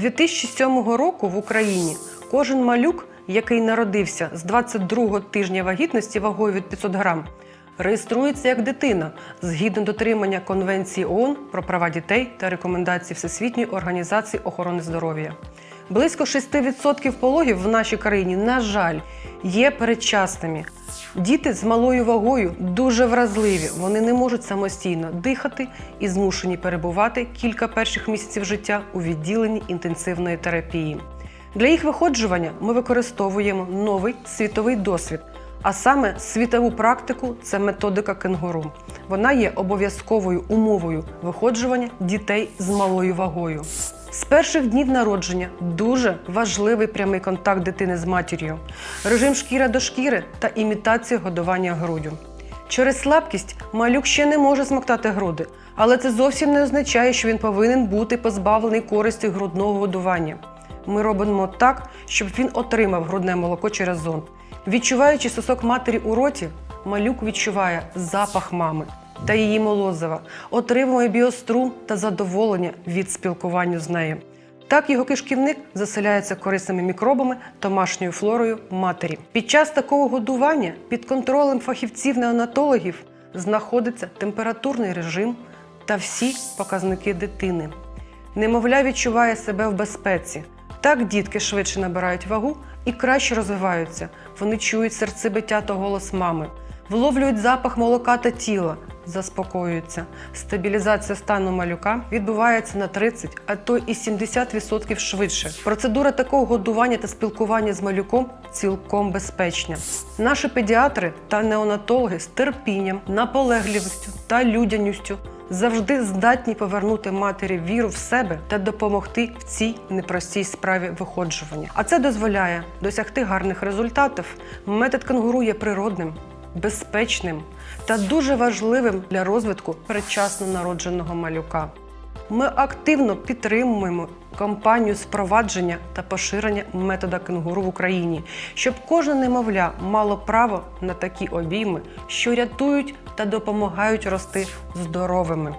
2007 року в Україні кожен малюк, який народився з 22-го тижня вагітності вагою від 500 грам, реєструється як дитина згідно дотримання Конвенції ООН про права дітей та рекомендацій Всесвітньої організації охорони здоров'я. Близько 6% пологів в нашій країні, на жаль, є передчасними. Діти з малою вагою дуже вразливі. Вони не можуть самостійно дихати і змушені перебувати кілька перших місяців життя у відділенні інтенсивної терапії. Для їх виходжування ми використовуємо новий світовий досвід, а саме світову практику це методика кенгуру. Вона є обов'язковою умовою виходжування дітей з малою вагою. З перших днів народження дуже важливий прямий контакт дитини з матір'ю, режим шкіра до шкіри та імітація годування груддю. Через слабкість малюк ще не може смоктати груди, але це зовсім не означає, що він повинен бути позбавлений користі грудного годування. Ми робимо так, щоб він отримав грудне молоко через зонд. Відчуваючи сосок матері у роті, малюк відчуває запах мами та її молозива, отримує біострум та задоволення від спілкування з нею. Так його кишківник заселяється корисними мікробами домашньою флорою матері. Під час такого годування під контролем фахівців-неонатологів знаходиться температурний режим та всі показники дитини. Немовля відчуває себе в безпеці. Так дітки швидше набирають вагу і краще розвиваються. Вони чують серцебиття та голос мами, вловлюють запах молока та тіла, заспокоюються. Стабілізація стану малюка відбувається на 30, а то і 70% швидше. Процедура такого годування та спілкування з малюком цілком безпечна. Наші педіатри та неонатологи з терпінням, наполегливістю та людяністю завжди здатні повернути матері віру в себе та допомогти в цій непростій справі виходжування. А це дозволяє досягти гарних результатів. Метод кенгуру є природним, безпечним та дуже важливим для розвитку передчасно народженого малюка. Ми активно підтримуємо кампанію спровадження та поширення метода кенгуру в Україні, щоб кожне немовля мало право на такі обійми, що рятують та допомагають рости здоровими.